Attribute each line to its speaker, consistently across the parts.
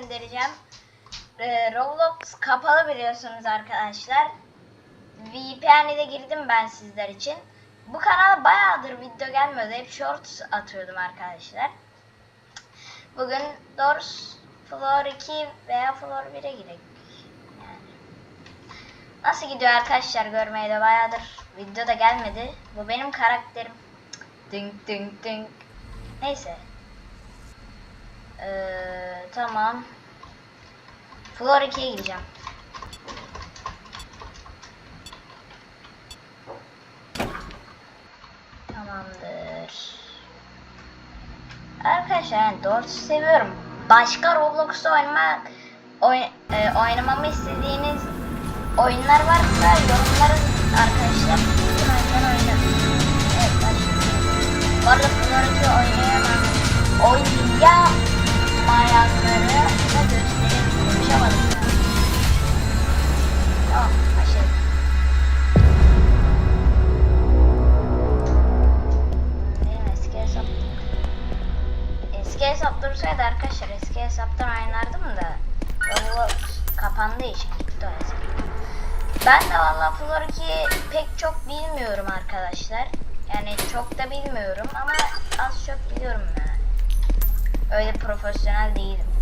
Speaker 1: göndereceğim. Ee, Roblox kapalı biliyorsunuz arkadaşlar. VPN'e de girdim ben sizler için. Bu kanala bayağıdır video gelmiyordu. Hep shorts atıyordum arkadaşlar. Bugün Doors Floor 2 veya Floor 1'e girek. Yani. Nasıl gidiyor arkadaşlar görmeye de bayağıdır video da gelmedi. Bu benim karakterim. Ding ding ding. Neyse. Ee, tamam. Floor 2'ye gideceğim. Tamamdır. Arkadaşlar yani doğrusu seviyorum. Başka Roblox'ta oynamak, oy, e, oynamamı istediğiniz oyunlar varsa yorumlara arkadaşlar. Bütün oyunları oynarım. Evet başlayalım. Bu arada Florid'i oynayamam. Oynayamayanları da göstereyim. Eski hesap Eski hesap dursaydı arkadaşlar eski hesaptan için. Ben de valla Floor 2'yi pek çok bilmiyorum arkadaşlar. Yani çok da bilmiyorum ama az çok biliyorum yani. Öyle profesyonel değilim.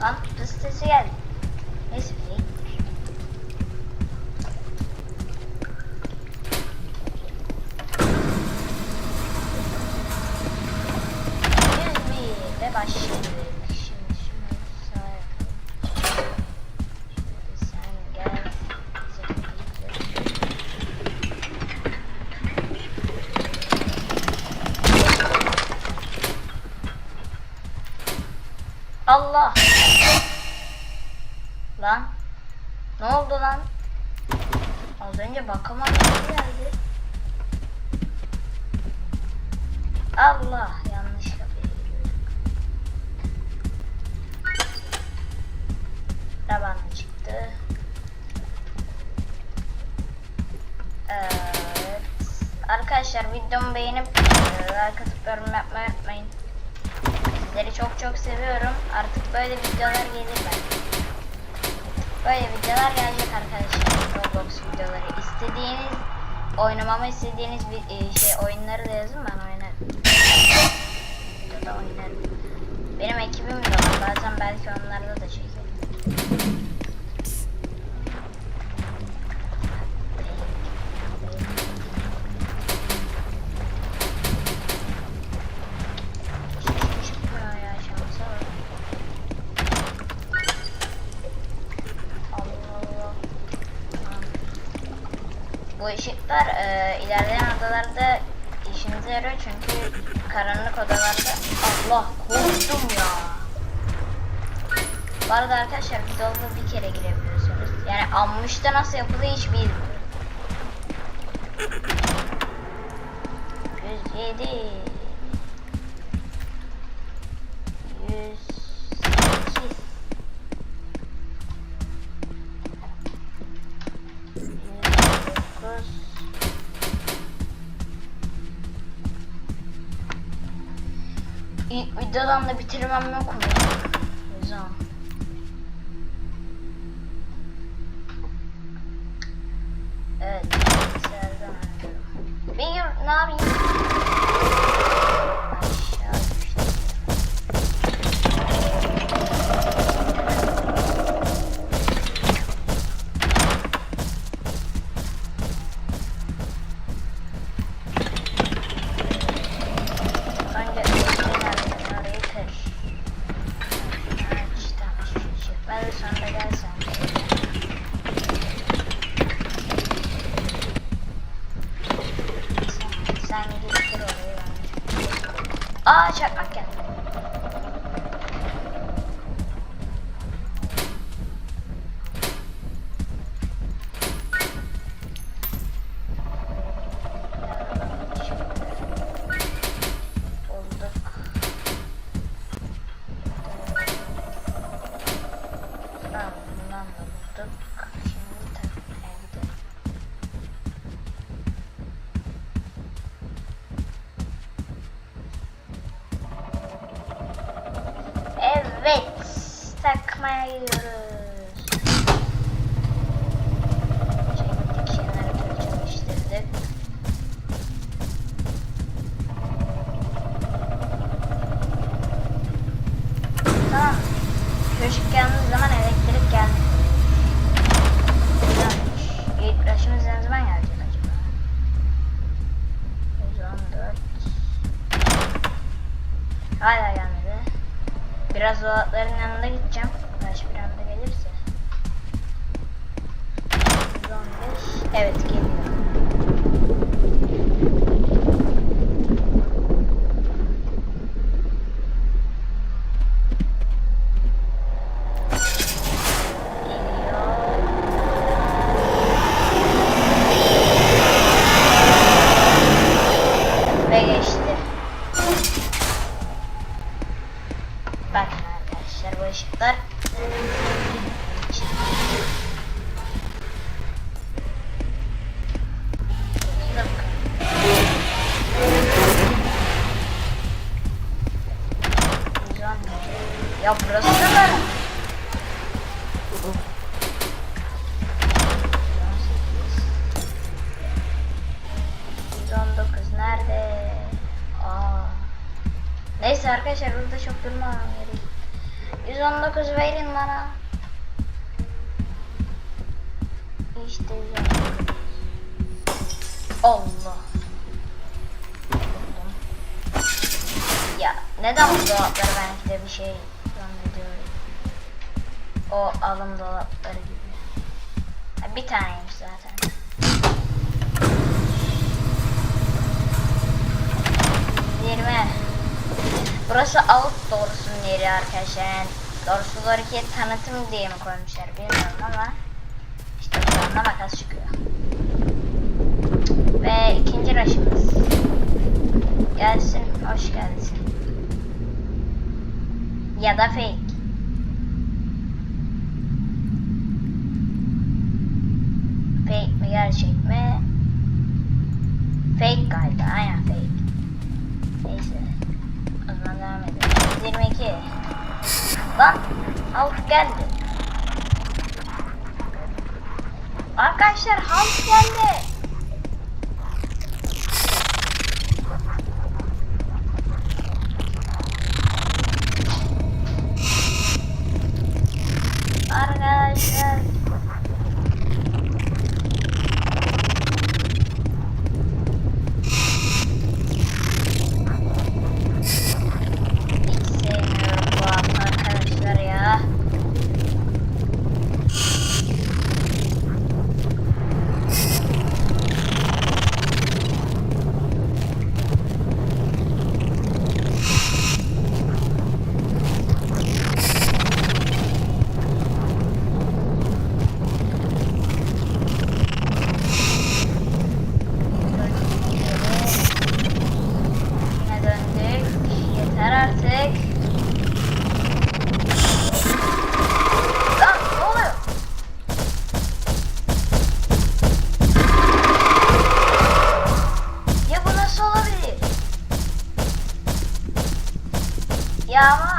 Speaker 1: Lan hız sesi geldi. Neyse fake'tir. Yüz bir ve başladık. Şimdi şunu sağa yapalım. Şimdi sen gel. bize bir- Allah. Lan. Ne oldu lan? Az önce bakıma geldi. Allah yanlış giriyorum. Raban çıktı. Evet. Arkadaşlar videomu beğenip e, like atıp yorum yapmayı unutmayın. Sizleri çok çok seviyorum. Artık böyle videolar gelir belki. Böyle videolar gelecek arkadaşlar. Roblox videoları. İstediğiniz, oynamamı istediğiniz bir e, şey oyunları da yazın ben oynarım. Videoda oynarım. Benim ekibim de var. Bazen belki onlarla da çekerim. Bu arada arkadaşlar dolaba bir kere girebiliyorsunuz. Yani ammışta nasıl yapılıyor hiç bilmiyorum. 107 108 109 İlk videodan da bitirmem yok mu? Evet. gün ne yapayım? Aa çakmak geldi. Ya burası da 119 nerede? Aa. Neyse arkadaşlar burada çok durmam gerek. 119 verin bana. İşte 119. Allah. Ya neden bu dolapları belki de bir şey. O alım dolapları gibi. Bir taneymiş zaten. Yirmi. Burası alt doğrusunun yeri arkadaşlar. Yani doğrusu doğru ki tanıtım diye mi koymuşlar bilmiyorum ama işte buradan da makas çıkıyor. Ve ikinci raşımız. Gelsin, hoş gelsin. Ya da fake. Fake mi gerçek mi? Fake galiba, aynen fake. Neyse. O zaman devam edelim. 22. Lan Hulk geldi. Arkadaşlar Hulk geldi. Ya ama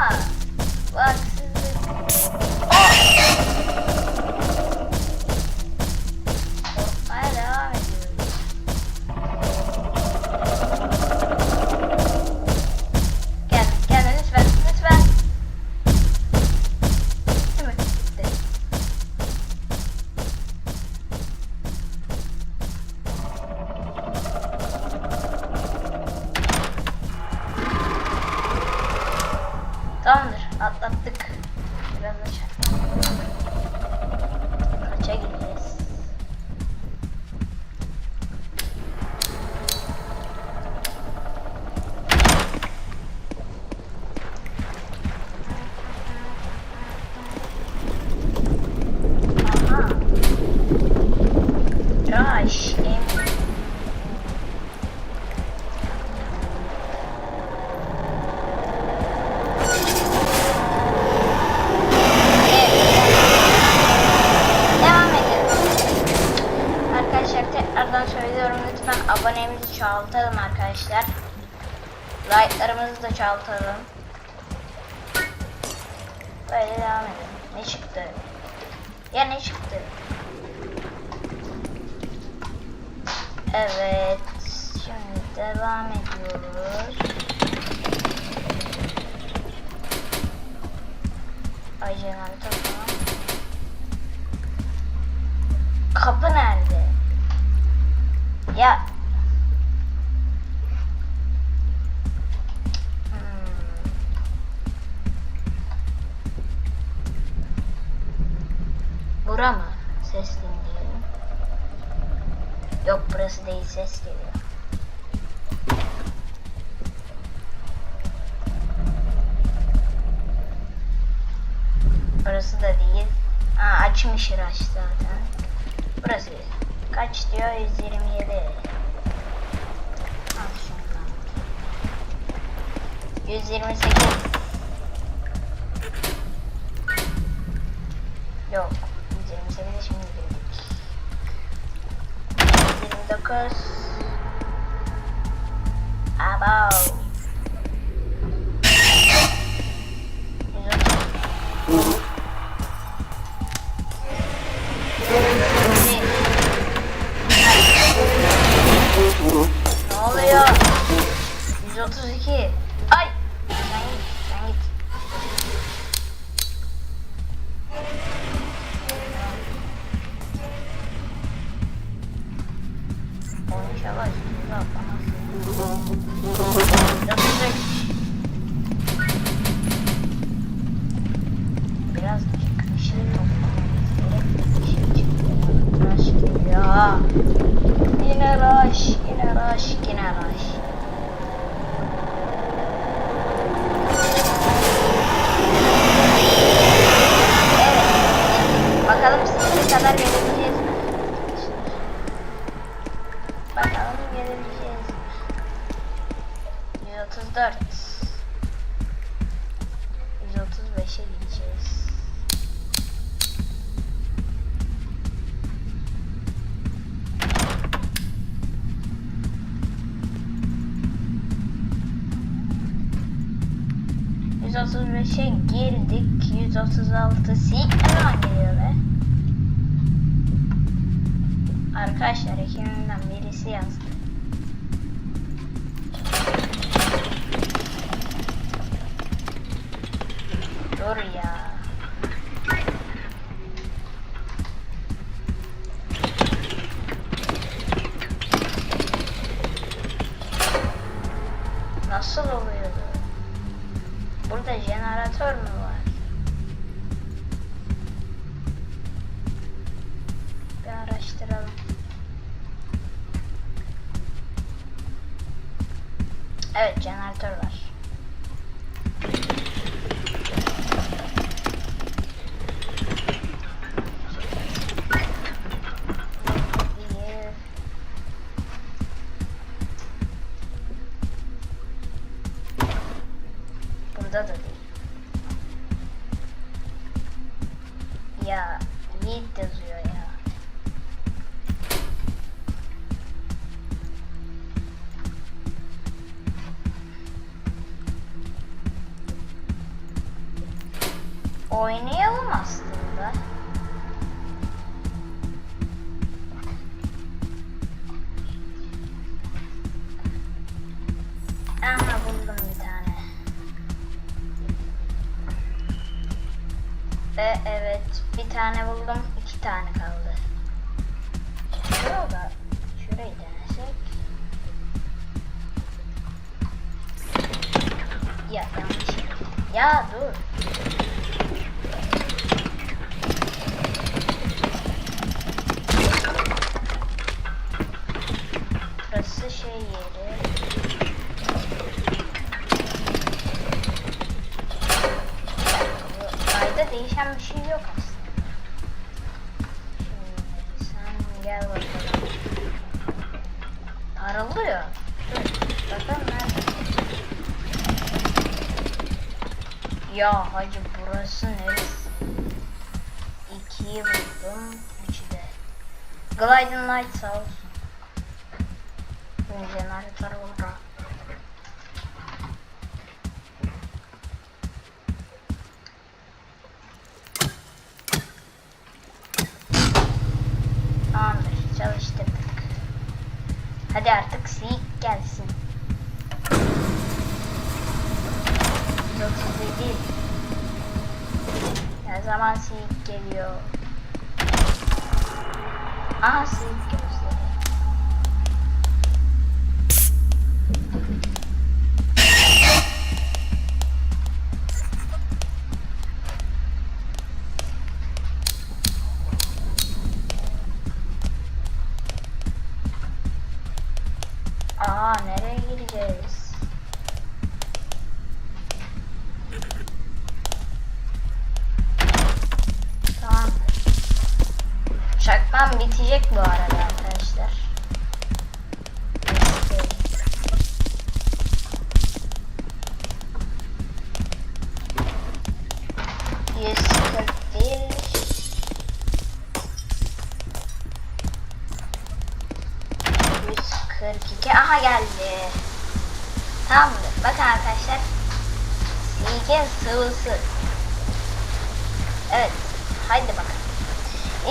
Speaker 1: Tamamdır atlattık. Biraz önce. Abonemizi çoğaltalım arkadaşlar. Like'larımızı da çoğaltalım. Böyle devam edelim. Ne çıktı? Ya ne çıktı? Evet. Şimdi devam ediyoruz. Ay jeneratör falan. Kapı nerede? Ya. Bura mı? Ses dinleyelim. Yok burası değil ses geliyor. Burası da değil. Aa, açmış Raş zaten. Burası kaç diyor? 127. Al şundan. 128. because 探してはこの水を。134 135'e gideceğiz. Yüz otuz beşe girdik. Yüz otuz altı sik ne zaman geliyor be? Arkadaşlar ekibimden birisi yazdı. Burada Ve evet bir tane buldum iki tane kaldı. Şurada şurayı denesek. Ya yanlış. Ya dur. Burası şey yeri. değişen bir şey yok aslında. Şimdi sen gel bakalım. Parılıyor. Bakalım nerede? Ya hacı burası neresi? İkiyi buldum. Üçü de. Gliding Light sağ olsun. Jeneratör buldum. zaman seyit geliyor. Aha seyit geliyor. Tamam bitecek bu arada arkadaşlar.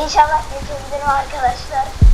Speaker 1: İnşallah geçebilirim arkadaşlar.